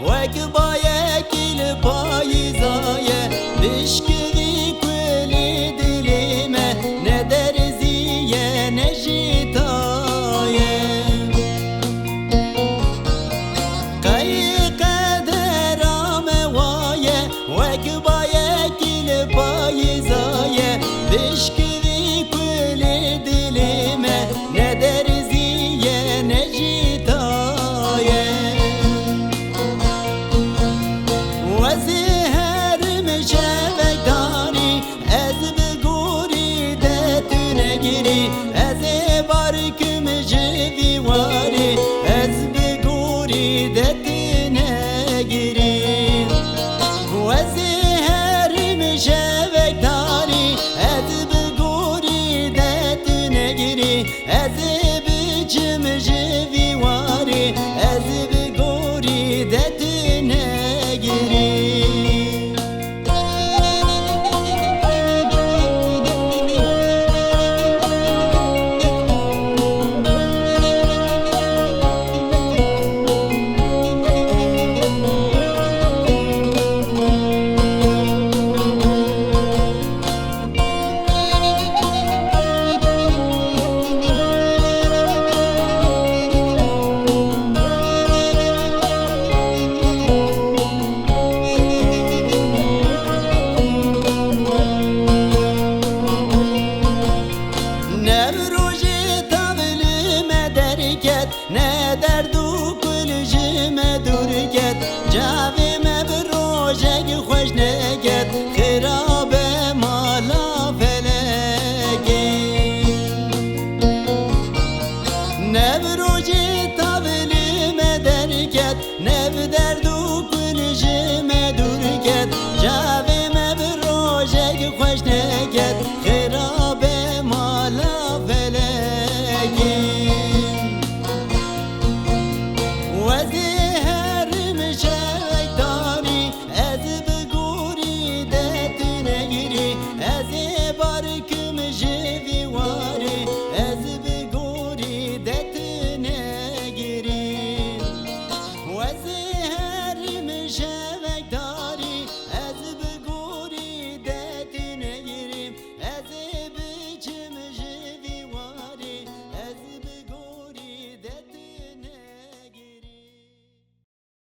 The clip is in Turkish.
Ve Vek baye kil payizaye Dişki ezibi cimci نه در دو کل جمع دور کد جاوی مبر و جگ خوش نگد خراب مالا فلگی نبر و جی تابلی مدر کد نب در دو کل جمع دور کد جاوی مبر و جگ خوش نگد